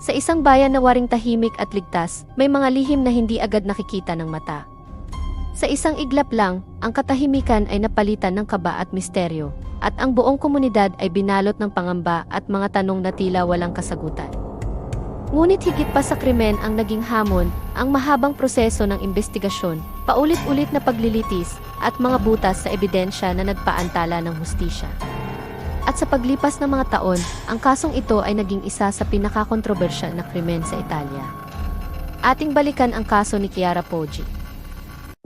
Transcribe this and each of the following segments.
Sa isang bayan na waring tahimik at ligtas, may mga lihim na hindi agad nakikita ng mata. Sa isang iglap lang, ang katahimikan ay napalitan ng kaba at misteryo, at ang buong komunidad ay binalot ng pangamba at mga tanong na tila walang kasagutan. Ngunit higit pa sa krimen ang naging hamon, ang mahabang proseso ng investigasyon, paulit-ulit na paglilitis, at mga butas sa ebidensya na nagpaantala ng hustisya. At sa paglipas ng mga taon, ang kasong ito ay naging isa sa pinakakontrobersyal na krimen sa Italia. Ating balikan ang kaso ni Chiara Poggi.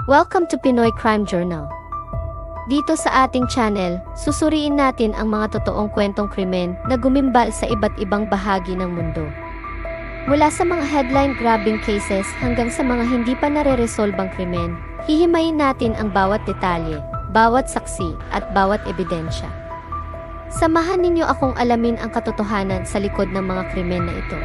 Welcome to Pinoy Crime Journal. Dito sa ating channel, susuriin natin ang mga totoong kwentong krimen na gumimbal sa iba't ibang bahagi ng mundo. Mula sa mga headline-grabbing cases hanggang sa mga hindi pa nare-resolbang krimen, hihimayin natin ang bawat detalye, bawat saksi, at bawat ebidensya. Samahan ninyo akong alamin ang katotohanan sa likod ng mga krimen na ito.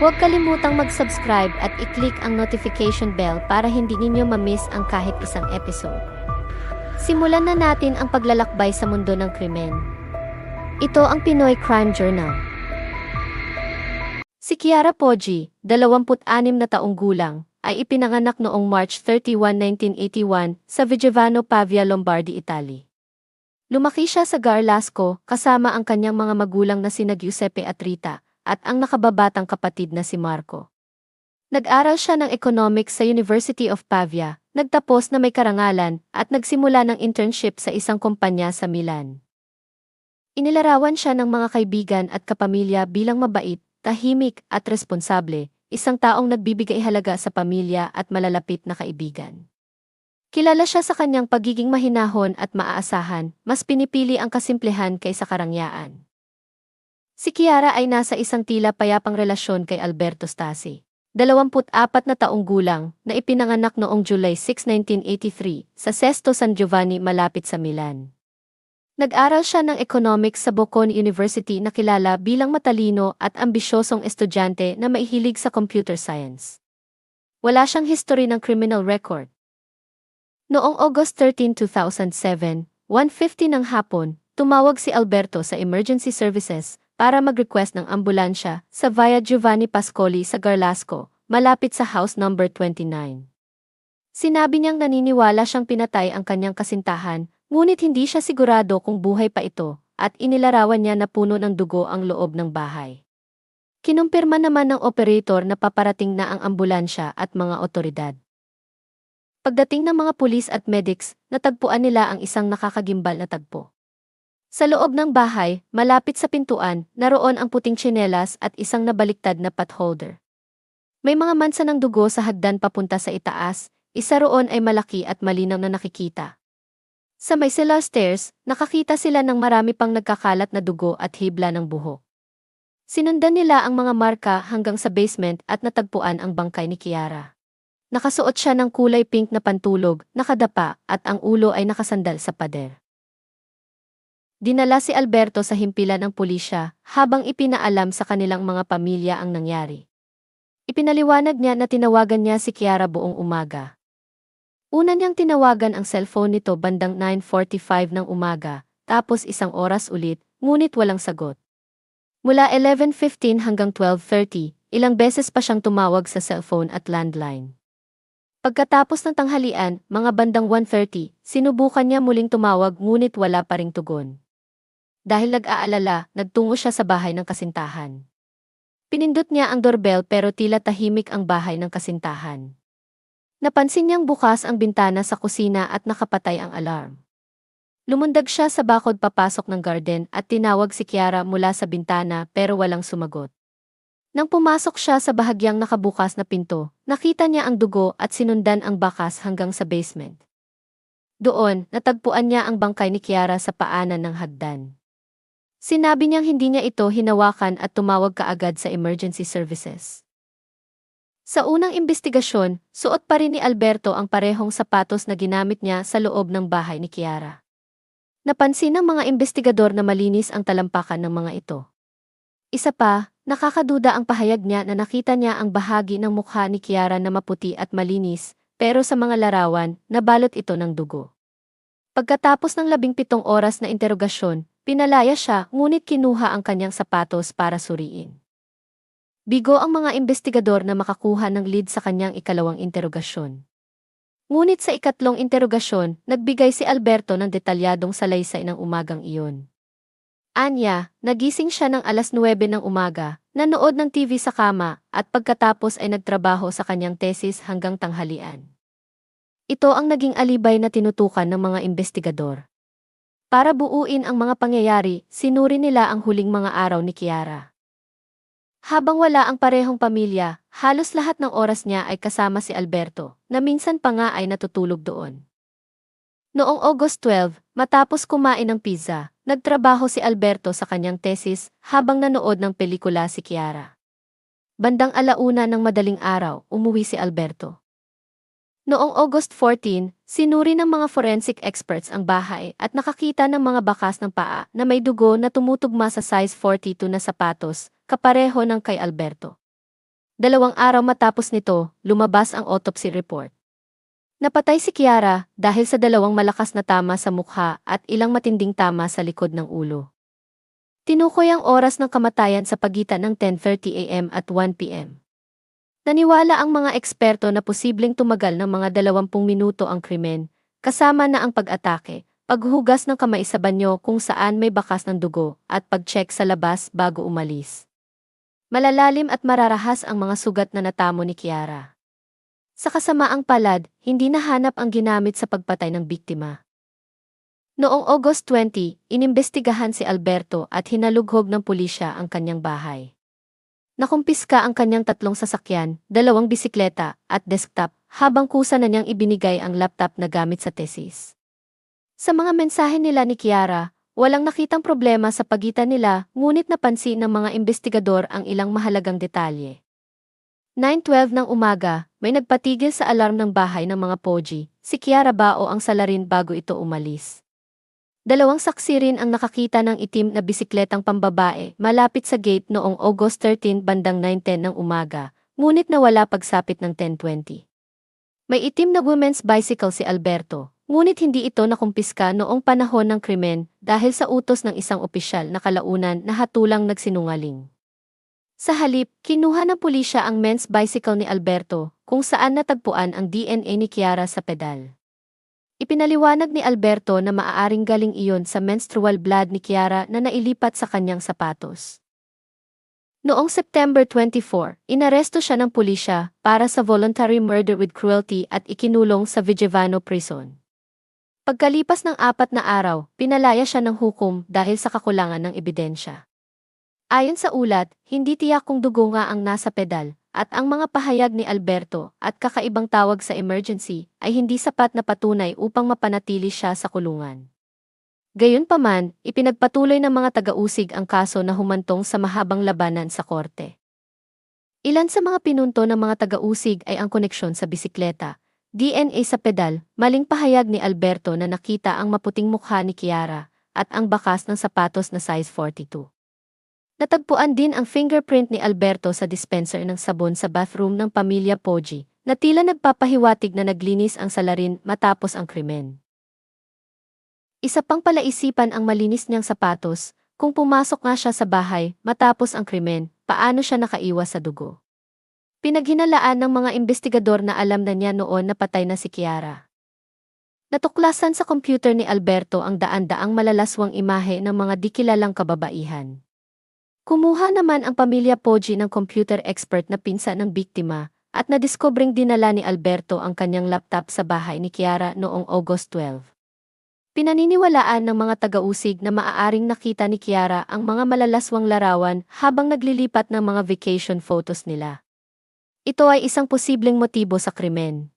Huwag kalimutang mag-subscribe at i-click ang notification bell para hindi ninyo ma-miss ang kahit isang episode. Simulan na natin ang paglalakbay sa mundo ng krimen. Ito ang Pinoy Crime Journal. Si Chiara Poggi, 26 na taong gulang, ay ipinanganak noong March 31, 1981 sa Vigevano, Pavia, Lombardy, Italy. Lumaki siya sa Garlasco kasama ang kanyang mga magulang na sina Giuseppe at Rita at ang nakababatang kapatid na si Marco. Nag-aral siya ng economics sa University of Pavia, nagtapos na may karangalan at nagsimula ng internship sa isang kumpanya sa Milan. Inilarawan siya ng mga kaibigan at kapamilya bilang mabait tahimik at responsable, isang taong nagbibigay halaga sa pamilya at malalapit na kaibigan. Kilala siya sa kanyang pagiging mahinahon at maaasahan, mas pinipili ang kasimplihan kaysa karangyaan. Si Kiara ay nasa isang tila payapang relasyon kay Alberto Stasi. 24 na taong gulang na ipinanganak noong July 6, 1983 sa Sesto San Giovanni malapit sa Milan. Nag-aral siya ng economics sa Bocconi University na kilala bilang matalino at ambisyosong estudyante na maihilig sa computer science. Wala siyang history ng criminal record. Noong August 13, 2007, 1.50 ng hapon, tumawag si Alberto sa emergency services para mag-request ng ambulansya sa Via Giovanni Pascoli sa Garlasco, malapit sa house number 29. Sinabi niyang naniniwala siyang pinatay ang kanyang kasintahan Ngunit hindi siya sigurado kung buhay pa ito, at inilarawan niya na puno ng dugo ang loob ng bahay. Kinumpirma naman ng operator na paparating na ang ambulansya at mga otoridad. Pagdating ng mga pulis at medics, natagpuan nila ang isang nakakagimbal na tagpo. Sa loob ng bahay, malapit sa pintuan, naroon ang puting tsinelas at isang nabaliktad na potholder. May mga mansa ng dugo sa hagdan papunta sa itaas, isa roon ay malaki at malinaw na nakikita. Sa may cellar stairs, nakakita sila ng marami pang nagkakalat na dugo at hibla ng buhok. Sinundan nila ang mga marka hanggang sa basement at natagpuan ang bangkay ni Kiara. Nakasuot siya ng kulay pink na pantulog, nakadapa, at ang ulo ay nakasandal sa pader. Dinala si Alberto sa himpilan ng pulisya habang ipinaalam sa kanilang mga pamilya ang nangyari. Ipinaliwanag niya na tinawagan niya si Kiara buong umaga. Una niyang tinawagan ang cellphone nito bandang 9.45 ng umaga, tapos isang oras ulit, ngunit walang sagot. Mula 11.15 hanggang 12.30, ilang beses pa siyang tumawag sa cellphone at landline. Pagkatapos ng tanghalian, mga bandang 1.30, sinubukan niya muling tumawag ngunit wala pa ring tugon. Dahil nag-aalala, nagtungo siya sa bahay ng kasintahan. Pinindot niya ang doorbell pero tila tahimik ang bahay ng kasintahan. Napansin niyang bukas ang bintana sa kusina at nakapatay ang alarm. Lumundag siya sa bakod papasok ng garden at tinawag si Kiara mula sa bintana pero walang sumagot. Nang pumasok siya sa bahagyang nakabukas na pinto, nakita niya ang dugo at sinundan ang bakas hanggang sa basement. Doon, natagpuan niya ang bangkay ni Kiara sa paanan ng hagdan. Sinabi niyang hindi niya ito hinawakan at tumawag kaagad sa emergency services. Sa unang investigasyon, suot pa rin ni Alberto ang parehong sapatos na ginamit niya sa loob ng bahay ni Kiara. Napansin ng mga investigador na malinis ang talampakan ng mga ito. Isa pa, nakakaduda ang pahayag niya na nakita niya ang bahagi ng mukha ni Kiara na maputi at malinis, pero sa mga larawan, nabalot ito ng dugo. Pagkatapos ng labing pitong oras na interogasyon, pinalaya siya ngunit kinuha ang kanyang sapatos para suriin. Bigo ang mga investigador na makakuha ng lead sa kanyang ikalawang interogasyon. Ngunit sa ikatlong interogasyon, nagbigay si Alberto ng detalyadong salaysay ng umagang iyon. Anya, nagising siya ng alas 9 ng umaga, nanood ng TV sa kama, at pagkatapos ay nagtrabaho sa kanyang tesis hanggang tanghalian. Ito ang naging alibay na tinutukan ng mga investigador. Para buuin ang mga pangyayari, sinuri nila ang huling mga araw ni Kiara. Habang wala ang parehong pamilya, halos lahat ng oras niya ay kasama si Alberto, na minsan pa nga ay natutulog doon. Noong August 12, matapos kumain ng pizza, nagtrabaho si Alberto sa kanyang tesis habang nanood ng pelikula si Kiara. Bandang alauna ng madaling araw, umuwi si Alberto. Noong August 14, sinuri ng mga forensic experts ang bahay at nakakita ng mga bakas ng paa na may dugo na tumutugma sa size 42 na sapatos, kapareho ng kay Alberto. Dalawang araw matapos nito, lumabas ang autopsy report. Napatay si Kiara dahil sa dalawang malakas na tama sa mukha at ilang matinding tama sa likod ng ulo. Tinukoy ang oras ng kamatayan sa pagitan ng 10.30 am at 1 pm. Naniwala ang mga eksperto na posibleng tumagal ng mga 20 minuto ang krimen, kasama na ang pag-atake, paghugas ng kamay sa banyo kung saan may bakas ng dugo, at pag-check sa labas bago umalis. Malalalim at mararahas ang mga sugat na natamo ni Kiara. Sa kasamaang palad, hindi nahanap ang ginamit sa pagpatay ng biktima. Noong August 20, inimbestigahan si Alberto at hinalughog ng pulisya ang kanyang bahay. Nakumpiska ang kanyang tatlong sasakyan, dalawang bisikleta, at desktop, habang kusa na niyang ibinigay ang laptop na gamit sa tesis. Sa mga mensahe nila ni Kiara, walang nakitang problema sa pagitan nila, ngunit napansin ng mga investigador ang ilang mahalagang detalye. 9.12 ng umaga, may nagpatigil sa alarm ng bahay ng mga Poji, si Kiara ba o ang salarin bago ito umalis. Dalawang saksi rin ang nakakita ng itim na bisikletang pambabae malapit sa gate noong August 13 bandang 9.10 ng umaga, ngunit nawala pagsapit ng 10.20. May itim na women's bicycle si Alberto, ngunit hindi ito nakumpiska noong panahon ng krimen dahil sa utos ng isang opisyal na kalaunan na hatulang nagsinungaling. Sa halip, kinuha ng pulisya ang men's bicycle ni Alberto, kung saan natagpuan ang DNA ni Kiara sa pedal. Ipinaliwanag ni Alberto na maaaring galing iyon sa menstrual blood ni Kiara na nailipat sa kanyang sapatos. Noong September 24, inaresto siya ng pulisya para sa voluntary murder with cruelty at ikinulong sa Vigevano Prison. Pagkalipas ng apat na araw, pinalaya siya ng hukom dahil sa kakulangan ng ebidensya. Ayon sa ulat, hindi tiyak kung dugo nga ang nasa pedal, at ang mga pahayag ni Alberto at kakaibang tawag sa emergency ay hindi sapat na patunay upang mapanatili siya sa kulungan. Gayunpaman, ipinagpatuloy ng mga taga-usig ang kaso na humantong sa mahabang labanan sa korte. Ilan sa mga pinunto ng mga taga-usig ay ang koneksyon sa bisikleta, DNA sa pedal, maling pahayag ni Alberto na nakita ang maputing mukha ni Kiara, at ang bakas ng sapatos na size 42. Natagpuan din ang fingerprint ni Alberto sa dispenser ng sabon sa bathroom ng pamilya Poji, na tila nagpapahiwatig na naglinis ang salarin matapos ang krimen. Isa pang palaisipan ang malinis niyang sapatos, kung pumasok nga siya sa bahay matapos ang krimen, paano siya nakaiwas sa dugo. Pinaghinalaan ng mga investigador na alam na niya noon na patay na si Kiara. Natuklasan sa computer ni Alberto ang daan-daang malalaswang imahe ng mga dikilalang kababaihan. Kumuha naman ang pamilya Poji ng computer expert na pinsa ng biktima, at nadiskobring dinala ni Alberto ang kanyang laptop sa bahay ni Kiara noong August 12. Pinaniniwalaan ng mga taga-usig na maaaring nakita ni Kiara ang mga malalaswang larawan habang naglilipat ng mga vacation photos nila. Ito ay isang posibleng motibo sa krimen.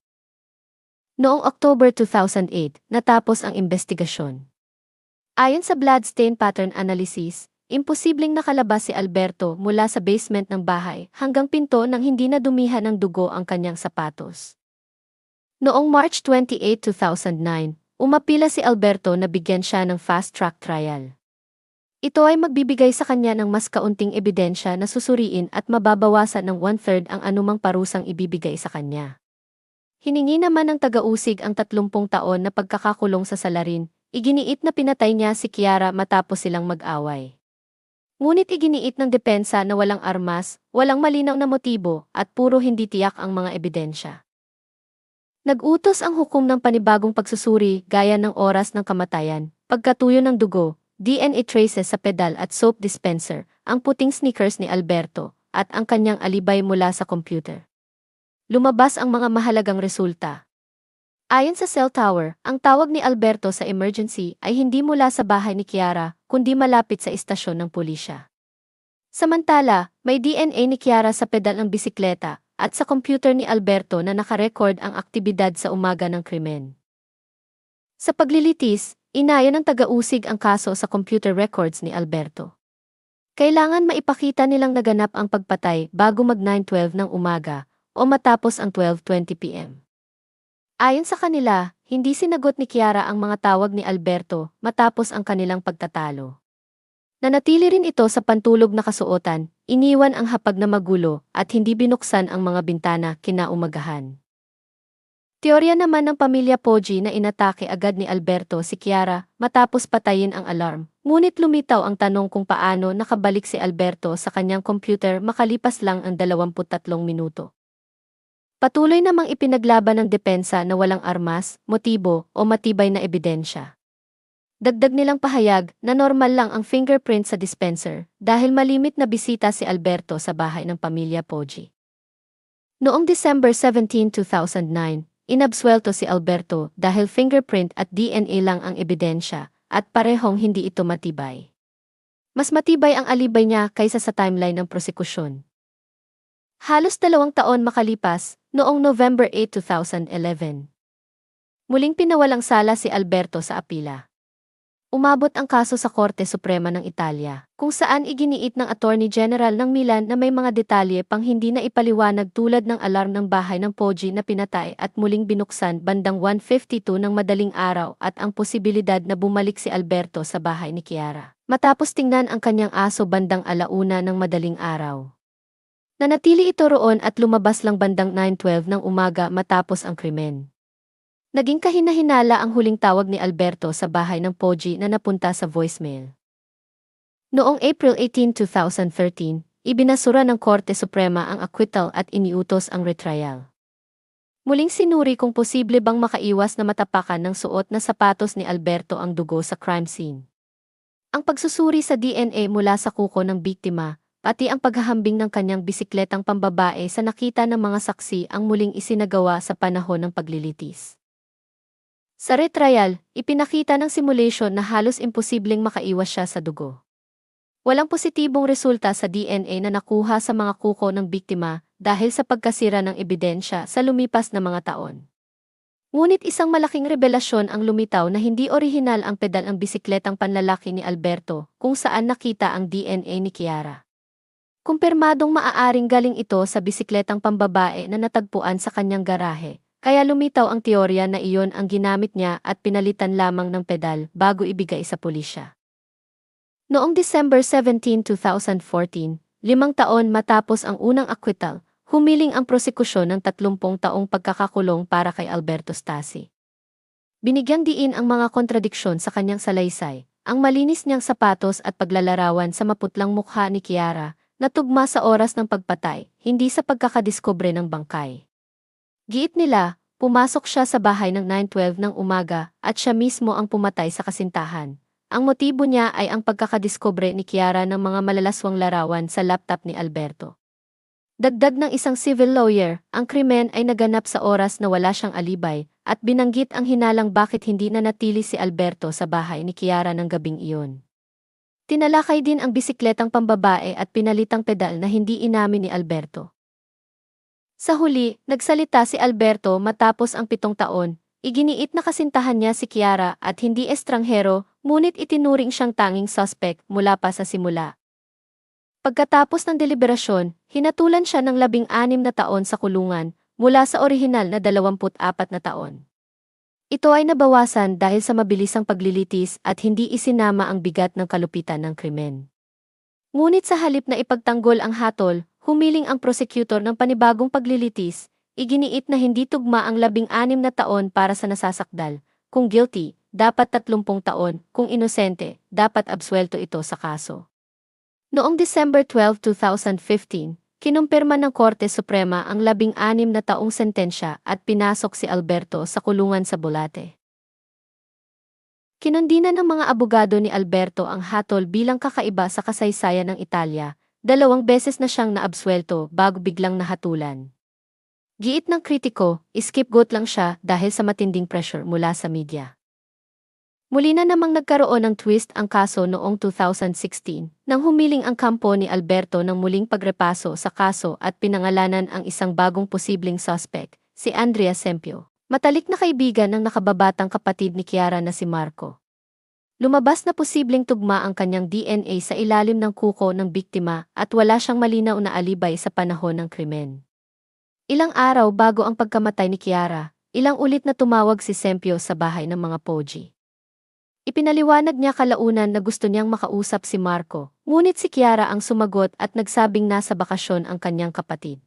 Noong October 2008, natapos ang investigasyon. Ayon sa bloodstain pattern analysis, Imposibleng nakalabas si Alberto mula sa basement ng bahay hanggang pinto nang hindi na dumihan ng dugo ang kanyang sapatos. Noong March 28, 2009, umapila si Alberto na bigyan siya ng fast-track trial. Ito ay magbibigay sa kanya ng mas kaunting ebidensya na susuriin at mababawasan ng one-third ang anumang parusang ibibigay sa kanya. Hiningi naman ng taga-usig ang 30 taon na pagkakakulong sa salarin, iginiit na pinatay niya si Kiara matapos silang mag-away. Ngunit iginiit ng depensa na walang armas, walang malinaw na motibo, at puro hindi tiyak ang mga ebidensya. Nag-utos ang hukom ng panibagong pagsusuri gaya ng oras ng kamatayan, pagkatuyo ng dugo, DNA traces sa pedal at soap dispenser, ang puting sneakers ni Alberto, at ang kanyang alibay mula sa computer. Lumabas ang mga mahalagang resulta. Ayon sa cell tower, ang tawag ni Alberto sa emergency ay hindi mula sa bahay ni Kiara, kundi malapit sa istasyon ng pulisya. Samantala, may DNA ni Kiara sa pedal ng bisikleta at sa computer ni Alberto na nakarecord ang aktibidad sa umaga ng krimen. Sa paglilitis, inaya ng taga-usig ang kaso sa computer records ni Alberto. Kailangan maipakita nilang naganap ang pagpatay bago mag 9.12 ng umaga o matapos ang 12.20 p.m. Ayon sa kanila, hindi sinagot ni Kiara ang mga tawag ni Alberto matapos ang kanilang pagtatalo. Nanatili rin ito sa pantulog na kasuotan, iniwan ang hapag na magulo at hindi binuksan ang mga bintana kinaumagahan. Teorya naman ng pamilya Poggi na inatake agad ni Alberto si Kiara matapos patayin ang alarm, ngunit lumitaw ang tanong kung paano nakabalik si Alberto sa kanyang computer makalipas lang ang 23 minuto. Patuloy namang ipinaglaban ng depensa na walang armas, motibo o matibay na ebidensya. Dagdag nilang pahayag na normal lang ang fingerprint sa dispenser dahil malimit na bisita si Alberto sa bahay ng pamilya Poggi. Noong December 17, 2009, inabswelto si Alberto dahil fingerprint at DNA lang ang ebidensya at parehong hindi ito matibay. Mas matibay ang alibay niya kaysa sa timeline ng prosekusyon. Halos dalawang taon makalipas, noong November 8, 2011. Muling pinawalang sala si Alberto sa apila. Umabot ang kaso sa Korte Suprema ng Italia, kung saan iginiit ng Attorney General ng Milan na may mga detalye pang hindi na ipaliwanag tulad ng alarm ng bahay ng Poggi na pinatay at muling binuksan bandang 1.52 ng madaling araw at ang posibilidad na bumalik si Alberto sa bahay ni Chiara. Matapos tingnan ang kanyang aso bandang alauna ng madaling araw. Nanatili ito roon at lumabas lang bandang 9.12 ng umaga matapos ang krimen. Naging kahinahinala ang huling tawag ni Alberto sa bahay ng Poggi na napunta sa voicemail. Noong April 18, 2013, ibinasura ng Korte Suprema ang acquittal at iniutos ang retrial. Muling sinuri kung posible bang makaiwas na matapakan ng suot na sapatos ni Alberto ang dugo sa crime scene. Ang pagsusuri sa DNA mula sa kuko ng biktima, pati ang paghahambing ng kanyang bisikletang pambabae sa nakita ng mga saksi ang muling isinagawa sa panahon ng paglilitis. Sa retrial, ipinakita ng simulation na halos imposibleng makaiwas siya sa dugo. Walang positibong resulta sa DNA na nakuha sa mga kuko ng biktima dahil sa pagkasira ng ebidensya sa lumipas na mga taon. Ngunit isang malaking revelasyon ang lumitaw na hindi orihinal ang pedal ng bisikletang panlalaki ni Alberto kung saan nakita ang DNA ni Kiara. Kumpirmadong maaaring galing ito sa bisikletang pambabae na natagpuan sa kanyang garahe kaya lumitaw ang teorya na iyon ang ginamit niya at pinalitan lamang ng pedal bago ibigay sa pulisya. Noong December 17, 2014, limang taon matapos ang unang acquittal, humiling ang prosekusyon ng 30 taong pagkakakulong para kay Alberto Stasi. Binigyang diin ang mga kontradiksyon sa kanyang salaysay, ang malinis niyang sapatos at paglalarawan sa maputlang mukha ni Kiara, na tugma sa oras ng pagpatay, hindi sa pagkakadiskubre ng bangkay. Giit nila, pumasok siya sa bahay ng 9.12 ng umaga at siya mismo ang pumatay sa kasintahan. Ang motibo niya ay ang pagkakadiskubre ni Kiara ng mga malalaswang larawan sa laptop ni Alberto. Dagdag ng isang civil lawyer, ang krimen ay naganap sa oras na wala siyang alibay at binanggit ang hinalang bakit hindi na natili si Alberto sa bahay ni Kiara ng gabing iyon. Tinalakay din ang bisikletang pambabae at pinalitang pedal na hindi inamin ni Alberto. Sa huli, nagsalita si Alberto matapos ang pitong taon. Iginiit na kasintahan niya si Kiara at hindi estranghero, ngunit itinuring siyang tanging suspect mula pa sa simula. Pagkatapos ng deliberasyon, hinatulan siya ng labing anim na taon sa kulungan, mula sa orihinal na 24 na taon. Ito ay nabawasan dahil sa mabilisang paglilitis at hindi isinama ang bigat ng kalupitan ng krimen. Ngunit sa halip na ipagtanggol ang hatol, Humiling ang prosecutor ng panibagong paglilitis, iginiit na hindi tugma ang labing-anim na taon para sa nasasakdal. Kung guilty, dapat 30 taon, kung inosente, dapat absuelto ito sa kaso. Noong December 12, 2015, kinumpirma ng Korte Suprema ang labing-anim na taong sentensya at pinasok si Alberto sa kulungan sa Bulate. Kinundina ng mga abogado ni Alberto ang hatol bilang kakaiba sa kasaysayan ng Italia, dalawang beses na siyang naabswelto bago biglang nahatulan. Giit ng kritiko, scapegoat lang siya dahil sa matinding pressure mula sa media. Muli na namang nagkaroon ng twist ang kaso noong 2016 nang humiling ang kampo ni Alberto ng muling pagrepaso sa kaso at pinangalanan ang isang bagong posibleng suspect, si Andrea Sempio. Matalik na kaibigan ng nakababatang kapatid ni Kiara na si Marco. Lumabas na posibleng tugma ang kanyang DNA sa ilalim ng kuko ng biktima at wala siyang malinaw na alibay sa panahon ng krimen. Ilang araw bago ang pagkamatay ni Kiara, ilang ulit na tumawag si Sempio sa bahay ng mga Poji. Ipinaliwanag niya kalaunan na gusto niyang makausap si Marco, ngunit si Kiara ang sumagot at nagsabing nasa bakasyon ang kanyang kapatid.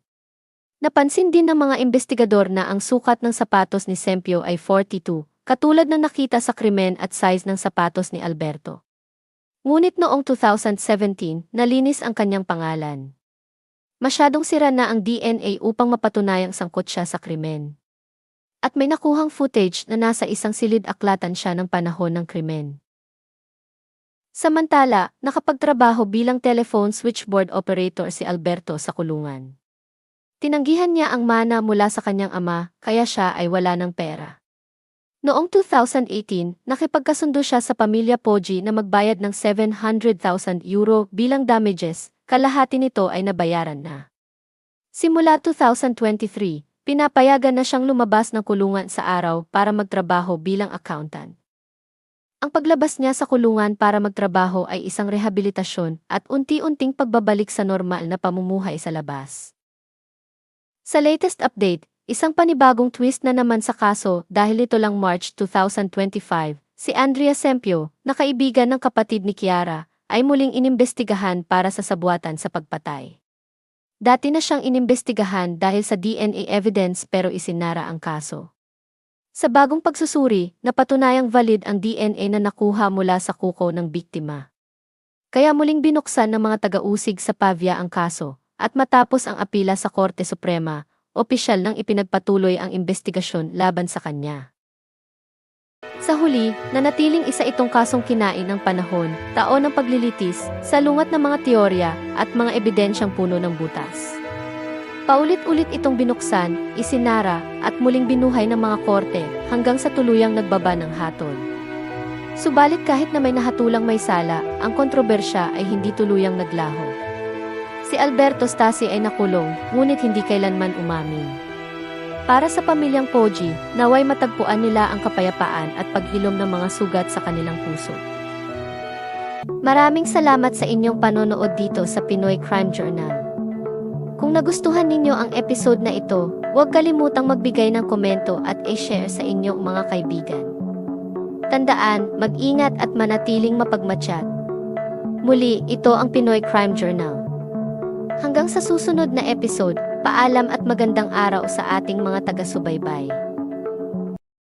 Napansin din ng mga investigador na ang sukat ng sapatos ni Sempio ay 42, katulad ng nakita sa krimen at size ng sapatos ni Alberto. Ngunit noong 2017, nalinis ang kanyang pangalan. Masyadong sira na ang DNA upang mapatunayang sangkot siya sa krimen. At may nakuhang footage na nasa isang silid-aklatan siya ng panahon ng krimen. Samantala, nakapagtrabaho bilang telephone switchboard operator si Alberto sa kulungan. Tinanggihan niya ang mana mula sa kanyang ama, kaya siya ay wala ng pera. Noong 2018, nakipagkasundo siya sa pamilya Poji na magbayad ng 700,000 euro bilang damages, kalahati nito ay nabayaran na. Simula 2023, pinapayagan na siyang lumabas ng kulungan sa araw para magtrabaho bilang accountant. Ang paglabas niya sa kulungan para magtrabaho ay isang rehabilitasyon at unti-unting pagbabalik sa normal na pamumuhay sa labas. Sa latest update, isang panibagong twist na naman sa kaso dahil ito lang March 2025, si Andrea Sempio, na kaibigan ng kapatid ni Kiara, ay muling inimbestigahan para sa sabuatan sa pagpatay. Dati na siyang inimbestigahan dahil sa DNA evidence pero isinara ang kaso. Sa bagong pagsusuri, napatunayang valid ang DNA na nakuha mula sa kuko ng biktima. Kaya muling binuksan ng mga taga-usig sa Pavia ang kaso, at matapos ang apila sa Korte Suprema, opisyal nang ipinagpatuloy ang investigasyon laban sa kanya. Sa huli, nanatiling isa itong kasong kinain ng panahon, taon ng paglilitis, salungat ng mga teorya, at mga ebidensyang puno ng butas. Paulit-ulit itong binuksan, isinara, at muling binuhay ng mga korte hanggang sa tuluyang nagbaba ng hatol. Subalit kahit na may nahatulang may sala, ang kontrobersya ay hindi tuluyang naglaho. Si Alberto Stasi ay nakulong, ngunit hindi kailanman umamin. Para sa pamilyang Poji, naway matagpuan nila ang kapayapaan at paghilom ng mga sugat sa kanilang puso. Maraming salamat sa inyong panonood dito sa Pinoy Crime Journal. Kung nagustuhan ninyo ang episode na ito, huwag kalimutang magbigay ng komento at i-share sa inyong mga kaibigan. Tandaan, mag-ingat at manatiling mapagmatsyat. Muli, ito ang Pinoy Crime Journal. Hanggang sa susunod na episode, paalam at magandang araw sa ating mga taga-subaybay.